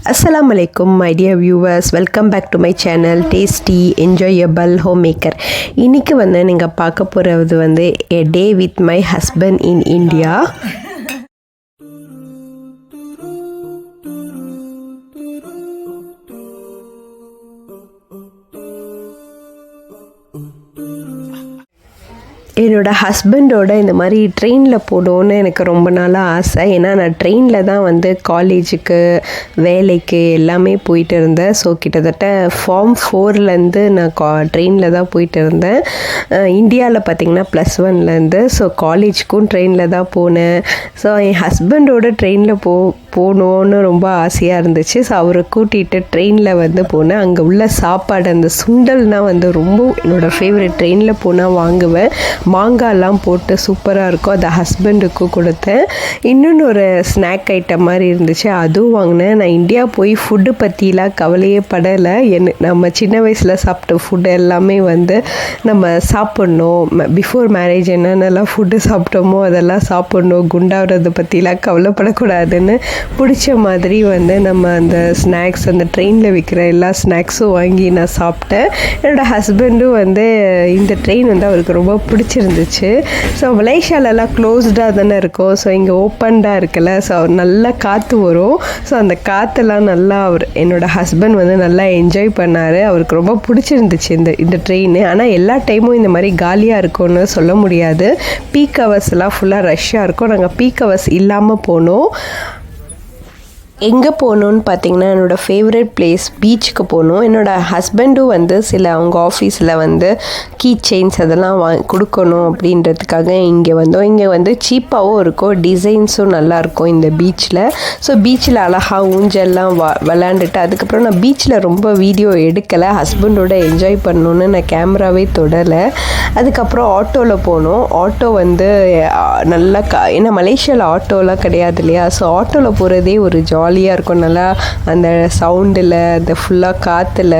அஸ்லாம் அலைக்கும் my dear viewers welcome back to my channel tasty enjoyable home maker இன்றைக்கி வந்து நீங்கள் பார்க்க போகிறது வந்து a day with my husband in India என்னோடய ஹஸ்பண்டோட இந்த மாதிரி ட்ரெயினில் போகணுன்னு எனக்கு ரொம்ப நாளாக ஆசை. ஏன்னா நான் ட்ரெயினில் தான் வந்து காலேஜுக்கு வேலைக்கு எல்லாமே போயிட்டு இருந்தேன். ஸோ கிட்டத்தட்ட ஃபார்ம் ஃபோர்லேருந்து நான் கா ட்ரெயினில் தான் போயிட்டு இருந்தேன். இந்தியாவில் பார்த்திங்கன்னா ப்ளஸ் ஒன்லேருந்து ஸோ காலேஜுக்கும் ட்ரெயினில் தான் போனேன். ஸோ என் ஹஸ்பண்டோட ட்ரெயினில் போ போகணுன்னு ரொம்ப ஆசையாக இருந்துச்சு. ஸோ அவரை கூட்டிகிட்டு ட்ரெயினில் வந்து போனேன். அங்கே உள்ள சாப்பாடு அந்த சுண்டல்னால் வந்து ரொம்ப என்னோடய ஃபேவரட் ட்ரெயினில் போனால் வாங்குவேன். மாங்காய்லாம் போட்டு சூப்பராக இருக்கும். அதை ஹஸ்பண்டுக்கும் கொடுத்தேன். இன்னொன்று ஒரு ஸ்நாக் ஐட்டம் மாதிரி இருந்துச்சு. அதுவும் வாங்கினேன். நான் இந்தியா போய் ஃபுட்டு பற்றிலாம் கவலையே படலை. என் நம்ம சின்ன வயசில் சாப்பிட்ட ஃபுட்டு எல்லாமே வந்து நம்ம சாப்பிட்ணும். பிஃபோர் மேரேஜ் என்னென்னலாம் ஃபுட்டு சாப்பிட்டோமோ அதெல்லாம் சாப்பிட்ணும். குண்டாகிறத பற்றிலாம் கவலைப்படக்கூடாதுன்னு பிடிச்ச மாதிரி வந்து நம்ம அந்த ஸ்நாக்ஸ் அந்த ட்ரெயினில் விற்கிற எல்லா ஸ்நாக்ஸும் வாங்கி நான் சாப்பிட்டேன். என்னோடய ஹஸ்பண்டும் வந்து இந்த ட்ரெயின் வந்து அவருக்கு ரொம்ப பிடிச்சிருந்துச்சு ஸோ மலேசியாலலாம் க்ளோஸ்டாக தானே இருக்கும். ஸோ இங்கே ஓப்பன்டாக இருக்குல்ல ஸோ நல்லா காற்று வரும். ஸோ அந்த காற்றெல்லாம் நல்லா அவர் என்னோடய ஹஸ்பண்ட் வந்து நல்லா என்ஜாய் பண்ணார். அவருக்கு ரொம்ப பிடிச்சிருந்துச்சு இந்த இந்த ட்ரெயின் ஆனால் எல்லா டைமும் இந்த மாதிரி காலியாக இருக்கும்னு சொல்ல முடியாது. பீக் ஹவர்ஸ்லாம் ஃபுல்லாக ரஷ்ஷாக இருக்கும். நாங்கள் பீக் ஹவர்ஸ் இல்லாமல் போனோம். எங்கே போகணுன்னு பார்த்தீங்கன்னா என்னோடய ஃபேவரட் பிளேஸ் பீச்சுக்கு போகணும். என்னோடய ஹஸ்பண்டும் வந்து சில அவங்க ஆஃபீஸில் வந்து கீ செயின்ஸ் அதெல்லாம் வா கொடுக்கணும் அப்படின்றதுக்காக இங்கே வந்தோம். இங்கே வந்து சீப்பாகவும் இருக்கும் டிசைன்ஸும் நல்லாயிருக்கும் இந்த பீச்சில் ஸோ பீச்சில் அழகாக ஊஞ்சல்லாம் வா விளாண்டுட்டு அதுக்கப்புறம் நான் பீச்சில் ரொம்ப வீடியோ எடுக்கலை. ஹஸ்பண்டோட என்ஜாய் பண்ணணுன்னு நான் கேமராவே தொடலை. அதுக்கப்புறம் ஆட்டோவில் போனோம். ஆட்டோ வந்து நல்லா க ஏன்னா மலேசியாவில் ஆட்டோலாம் கிடையாது இல்லையா? ஸோ ஆட்டோவில் போகிறதே ஒரு ஜாலியாக இருக்கும். நல்லா அந்த சவுண்டில் அந்த ஃபுல்லாக காற்றுல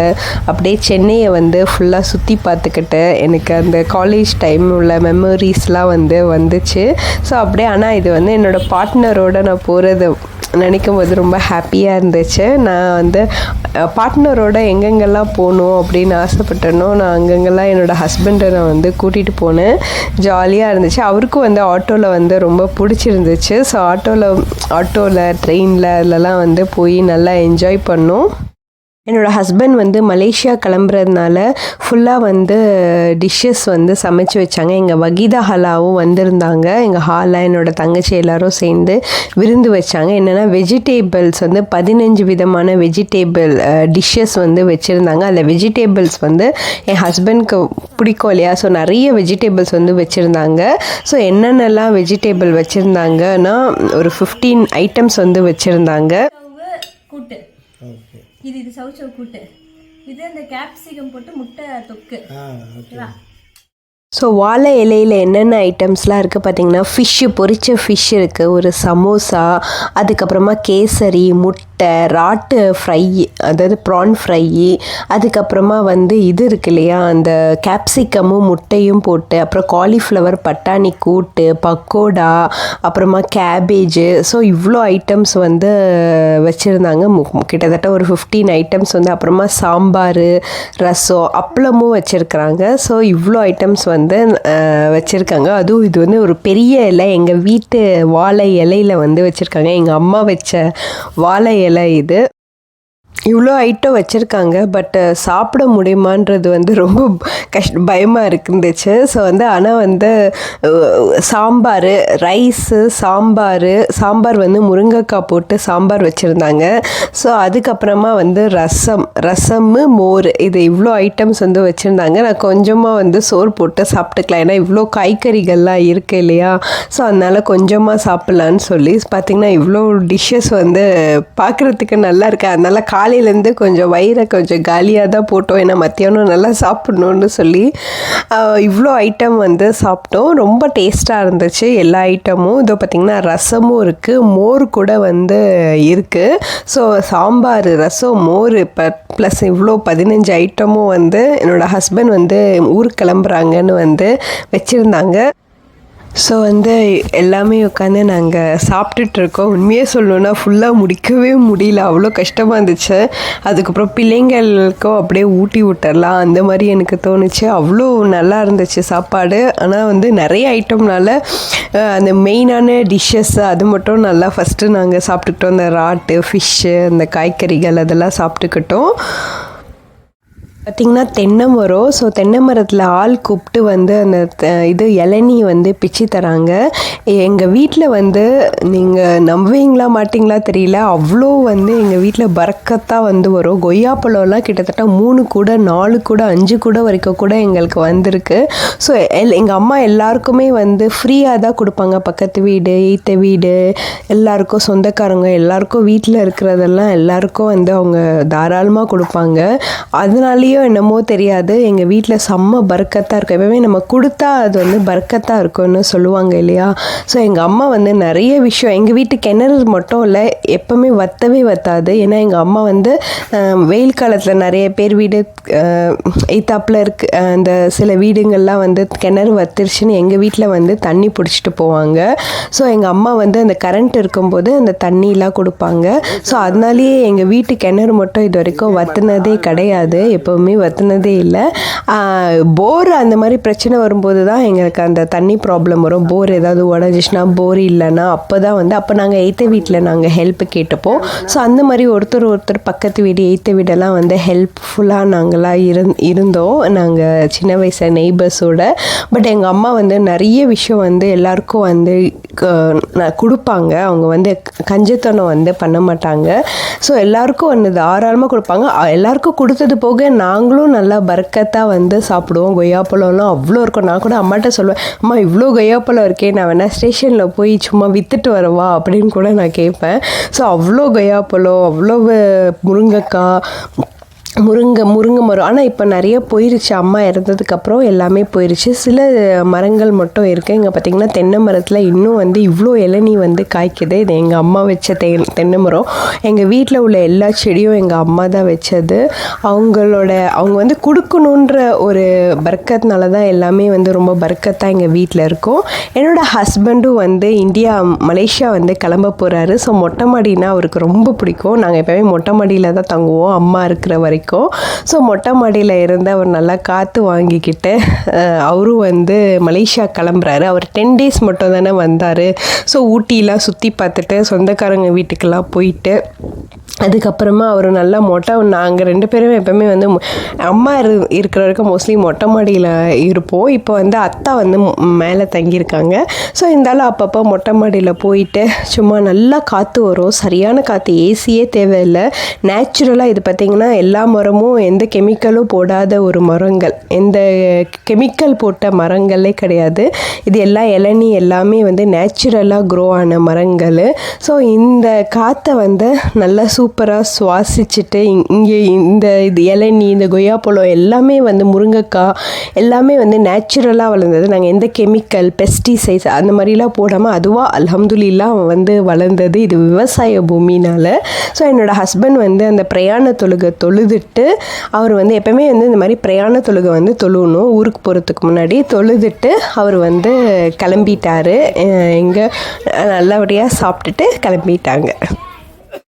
அப்படியே சென்னையை வந்து ஃபுல்லாக சுற்றி பார்த்துக்கிட்டு எனக்கு அந்த காலேஜ் டைம் உள்ள மெமரிஸ்லாம் வந்து வந்துச்சு. ஸோ அப்படியே ஆனால் இது வந்து என்னோடய பார்ட்னரோட நான் போகிறது நினைக்கும் போது ரொம்ப ஹாப்பியாக இருந்துச்சு. நான் வந்து பார்ட்னரோட எங்கெங்கெல்லாம் போகணும் அப்படின்னு ஆசைப்பட்டேனோ நான் அங்கங்கெல்லாம் என்னோடய ஹஸ்பண்டை நான் வந்து கூட்டிகிட்டு போனேன். ஜாலியாக இருந்துச்சு. அவருக்கும் வந்து ஆட்டோவில் வந்து ரொம்ப பிடிச்சிருந்துச்சு. ஸோ ஆட்டோவில் ஆட்டோவில் ட்ரெயினில் அதிலலாம் வந்து போய் நல்லா என்ஜாய் பண்ணோம். என்னோடய ஹஸ்பண்ட் வந்து மலேசியா கிளம்புறதுனால ஃபுல்லாக வந்து டிஷ்ஷஸ் வந்து சமைச்சு வச்சாங்க. எங்கள் வகீதா ஹலாவும் வந்திருந்தாங்க. எங்கள் ஹாலில் என்னோடய தங்கச்சி எல்லாரும் சேர்ந்து விருந்து வச்சாங்க. என்னென்னா வெஜிடேபிள்ஸ் வந்து பதினஞ்சு விதமான வெஜிடேபிள் டிஷ்ஷஸ் வந்து வச்சுருந்தாங்க. அந்த வெஜிடேபிள்ஸ் வந்து என் ஹஸ்பண்ட்க்கு பிடிக்கும் இல்லையா? ஸோ நிறைய வெஜிடேபிள்ஸ் வந்து வச்சுருந்தாங்க. ஸோ என்னென்னலாம் வெஜிடேபிள் வச்சுருந்தாங்கன்னா ஒரு ஃபிஃப்டீன் ஐட்டம்ஸ் வந்து வச்சுருந்தாங்க. கூட்டு. இது இது சவுச்சவ் கூட்டு. இது அந்த கேப்சிகம் போட்டு முட்டை தொக்கு. ஓகேவா ஸோ வாழை இலையில் என்னென்ன ஐட்டம்ஸ்லாம் இருக்குது பார்த்தீங்கன்னா ஃபிஷ்ஷு பொரிச்ச ஃபிஷ் இருக்குது ஒரு சமோசா அதுக்கப்புறமா கேசரி முட்டை ராட்டு ஃப்ரை அதாவது ப்ரான் ஃப்ரை அதுக்கப்புறமா வந்து இது இருக்கு இல்லையா? அந்த கேப்சிகமும் முட்டையும் போட்டு அப்புறம் காலிஃப்ளவர் பட்டாணி கூட்டு பக்கோடா அப்புறமா கேபேஜு ஸோ இவ்வளோ ஐட்டம்ஸ் வந்து வச்சுருந்தாங்க. கிட்டத்தட்ட ஒரு ஃபிஃப்டீன் ஐட்டம்ஸ் வந்து அப்புறமா சாம்பார் ரசம் அப்பளமும் வச்சுருக்குறாங்க. ஸோ இவ்வளோ ஐட்டம்ஸ் வந்து வச்சுருக்காங்க. அதுவும் இது வந்து ஒரு பெரிய இலை. எங்கள் வீட்டு வாழை இலையில வந்து வச்சுருக்காங்க. எங்கள் அம்மா வச்ச வாழை இலை இது இவ்வளோ ஐட்டம் வச்சுருக்காங்க பட் சாப்பிட முடியுமான்றது வந்து ரொம்ப கஷ்ட பயமாக இருந்துச்சு ஸோ வந்து ஆனால் வந்து சாம்பார் ரைஸு சாம்பார் சாம்பார் வந்து முருங்கைக்காய் போட்டு சாம்பார் வச்சுருந்தாங்க. ஸோ அதுக்கப்புறமா வந்து ரசம் ரசமு மோர் இது இவ்வளோ ஐட்டம்ஸ் வந்து வச்சுருந்தாங்க. நான் கொஞ்சமாக வந்து சோறு போட்டு சாப்பிட்டுக்கலாம். ஏன்னா இவ்வளோ காய்கறிகள்லாம் இருக்குது இல்லையா? ஸோ அதனால் கொஞ்சமாக சாப்பிட்லான்னு சொல்லி பார்த்திங்கன்னா இவ்வளோ டிஷ்ஷஸ் வந்து பார்க்குறதுக்கு நல்லா இருக்கு. அதனால் காலையிலேருந்து கொஞ்சம் வயிறை கொஞ்சம் காலியாக தான் போட்டோம். ஏன்னா மத்தியானம் நல்லா சாப்பிட்ணுன்னு சொல்லி இவ்வளோ ஐட்டம் வந்து சாப்பிட்டோம். ரொம்ப டேஸ்ட்டாக இருந்துச்சு எல்லா ஐட்டமும் இதோ பார்த்திங்கன்னா ரசமும் இருக்குது மோர் கூட வந்து இருக்குது ஸோ சாம்பார் ரசம் மோர் இப்போ ப்ளஸ் இவ்வளோ பதினஞ்சு ஐட்டமும் வந்து என்னோடய ஹஸ்பண்ட் வந்து ஊருக்கு கிளம்புறாங்கன்னு வந்து வச்சுருந்தாங்க. ஸோ வந்து எல்லாமே உட்காந்து நாங்கள் சாப்பிட்டுட்டு இருக்கோம் உண்மையே சொல்லணுன்னா ஃபுல்லாக முடிக்கவே முடியல. அவ்வளோ கஷ்டமாக இருந்துச்சு. அதுக்கப்புறம் பிள்ளைங்களுக்கும் அப்படியே ஊட்டி விட்டுறலாம். அந்த மாதிரி எனக்கு தோணுச்சு. அவ்வளோ நல்லா இருந்துச்சு சாப்பாடு. ஆனால் வந்து நிறைய ஐட்டம்னால அந்த மெயினான டிஷ்ஷஸ் அது மட்டும் நல்லா ஃபஸ்ட்டு நாங்கள் சாப்பிட்டுக்கிட்டோம். அந்த ராட்டு ஃபிஷ்ஷு அந்த காய்கறிகள் அதெல்லாம் சாப்பிட்டுக்கிட்டோம். பார்த்திங்கன்னா தென்னை மரம் ஸோ தென்னை மரத்தில் ஆள் கூப்பிட்டு வந்து அந்த இது இளநீ வந்து பிச்சு தராங்க. எங்கள் வீட்டில் வந்து நீங்கள் நம்புவீங்களா மாட்டிங்களா தெரியல. அவ்வளோ வந்து எங்கள் வீட்டில் பறக்கத்தான் வந்து வரும். கொய்யாப்பழம்லாம் கிட்டத்தட்ட மூணு கூட நாலு கூட அஞ்சு கூட வரைக்கும் கூட எங்களுக்கு வந்திருக்கு. ஸோ எல் எங்கள் அம்மா எல்லாருக்குமே வந்து ஃப்ரீயாக தான் கொடுப்பாங்க. பக்கத்து வீடு ஈத்த வீடு எல்லாருக்கும் சொந்தக்காரங்க எல்லாருக்கும் வீட்டில் இருக்கிறதெல்லாம் எல்லாருக்கும் வந்து அவங்க தாராளமாக கொடுப்பாங்க. அதனாலேயே என்னமோ தெரியாது. எங்கள் வீட்டில் செம்ம பர்க்கத்தாக இருக்கும். எப்பவுமே நம்ம கொடுத்தா அது வந்து பர்க்கத்தாக இருக்கும்னு சொல்லுவாங்க இல்லையா? ஸோ எங்கள் அம்மா வந்து நிறைய விஷயம் எங்கள் வீட்டு கிணறு மட்டும் இல்லை எப்போவுமே வத்தவே வத்தாது. ஏன்னா எங்கள் அம்மா வந்து வெயில் காலத்தில் நிறைய பேர் வீடு எய்த்தாப்பில் இருக்கு அந்த சில வீடுங்கள்லாம் வந்து கிணறு வத்திருச்சுன்னு எங்கள் வீட்டில் வந்து தண்ணி பிடிச்சிட்டு போவாங்க. ஸோ எங்கள் அம்மா வந்து அந்த கரண்ட் இருக்கும்போது அந்த தண்ணியெலாம் கொடுப்பாங்க. ஸோ அதனாலேயே எங்கள் வீட்டு கிணறு மட்டும் இது வரைக்கும் வத்துனதே கிடையாது. எப்போவுமே வத்துனதே இல்லை. போர் அந்த மாதிரி பிரச்சனை வரும்போது தான் எங்களுக்கு அந்த தண்ணி ப்ராப்ளம் வரும். போர் ஏதாவது உடஞ்சிச்சுன்னா போர் இல்லைன்னா அப்போ தான் வந்து அப்போ நாங்கள் எய்த்த வீட்டில் நாங்கள் ஹெல்ப் கேட்டுப்போம் ஸோ அந்த மாதிரி ஒருத்தர் ஒருத்தர் பக்கத்து வீடு எய்த்த வீடெல்லாம் வந்து ஹெல்ப்ஃபுல்லாக நாங்களாம் இருந் இருந்தோம். நாங்கள் சின்ன வயசு நெய்பர்ஸோட பட் எங்கள் அம்மா வந்து நிறைய விஷயம் வந்து எல்லாருக்கும் வந்து க- கொடுப்பாங்க. அவங்க வந்து கஞ்சத்தனம் வந்து பண்ண மாட்டாங்க. ஸோ எல்லாருக்கும் வந்து தாராளமாக கொடுப்பாங்க. எல்லாருக்கும் கொடுத்தது போக நாங்களும் நல்லா பர்க்கத்தாக வந்து சாப்பிடுவோம். கொய்யாப்பழம்லாம் அவ்வளோ இருக்கும். நான் கூட அம்மாட்ட சொல்லுவேன் அம்மா இவ்வளோ கொய்யாப்பழம் இருக்கே. நான் வேணால் ஸ்டேஷனில் போய் சும்மா விற்றுட்டு வரவா? அப்படின்னு கூட நான் கேட்பேன். ஸோ அவ்வளோ கொய்யாப்பழம் அவ்வளோ முருங்கைக்காய் முருங்கை முருங்கை மரம். ஆனால் இப்போ நிறைய போயிருச்சு. அம்மா இறந்ததுக்கப்புறம் எல்லாமே போயிருச்சு. சில மரங்கள் மட்டும் இருக்குது இங்கே பார்த்திங்கன்னா தென்னை மரத்தில் இன்னும் வந்து இவ்வளோ இளநீ வந்து காய்க்குது. இது எங்கள் அம்மா வச்ச தெ தென்னை மரம். எங்கள் வீட்டில் உள்ள எல்லா செடியும் எங்கள் அம்மா தான் வச்சது. அவங்களோட அவங்க வந்து கொடுக்கணுன்ற ஒரு பர்க்கத்னால தான் எல்லாமே வந்து ரொம்ப பர்க்கத்தாக எங்கள் வீட்டில் இருக்கும். என்னோட ஹஸ்பண்டும் வந்து இந்தியா மலேசியா வந்து கிளம்ப போகிறாரு ஸோ மொட்டை மாடினா அவருக்கு ரொம்ப பிடிக்கும். நாங்கள் எப்போவுமே மொட்டை மாடியில் தான் தங்குவோம். அம்மா இருக்கிற வரைக்கும். ஸோ மொட்டை மாடியில் இருந்து அவர் நல்லா காற்று வாங்கிக்கிட்டு அவரும் வந்து மலேசியா கிளம்புறாரு. அவர் டென் டேஸ் மட்டும் தானே வந்தார். ஸோ ஊட்டிலாம் சுற்றி பார்த்துட்டு சொந்தக்காரங்க வீட்டுக்கெல்லாம் போயிட்டு அதுக்கப்புறமா அவர் நல்லா மொட்டை நாங்கள் ரெண்டு பேரும் எப்போவுமே வந்து அம்மா இரு இருக்கிற வரைக்கும் மோஸ்ட்லி மொட்டை மாடியில் இருப்போம். இப்போ வந்து அத்தா வந்து மேலே தங்கியிருக்காங்க. ஸோ இருந்தாலும் அப்பப்போ மொட்டை மாடியில் போயிட்டு சும்மா நல்லா காற்று வரும். சரியான காற்று ஏசியே தேவையில்லை. நேச்சுரலாக இது பார்த்திங்கன்னா எல்லா மரமும் எந்த கெமிக்கலும் போடாத ஒரு மரங்கள். எந்த கெமிக்கல் போட்ட மரங்களே கிடையாது. இது எல்லா இளநி எல்லாமே வந்து நேச்சுரலாக க்ரோ ஆன மரங்கள். ஸோ இந்த காற்றை வந்து நல்லா சூப்பராக சுவாசிச்சுட்டு இங்கே இந்த இது இளநி இந்த கொய்யாப்பழம் எல்லாமே வந்து முருங்கைக்காய் எல்லாமே வந்து நேச்சுரலாக வளர்ந்தது. நாங்கள் எந்த கெமிக்கல் பெஸ்டிசைட்ஸ் அந்த மாதிரிலாம் போடாமல் அதுவாக அல்ஹம்துலில்லா வந்து வளர்ந்தது இது விவசாய பூமினால். ஸோ என்னோட ஹஸ்பண்ட் வந்து அந்த பிரயாண தொழுகை தொழுதுட்டு அவர் வந்து எப்பவுமே வந்து இந்த மாதிரி பிரயாண தொழுகை வந்து தொழுணும் ஊருக்கு போகிறதுக்கு முன்னாடி தொழுதுட்டு அவர் வந்து கிளம்பிட்டாரு. எங்கே நல்லபடியாக சாப்பிட்டுட்டு கிளம்பிட்டாங்க.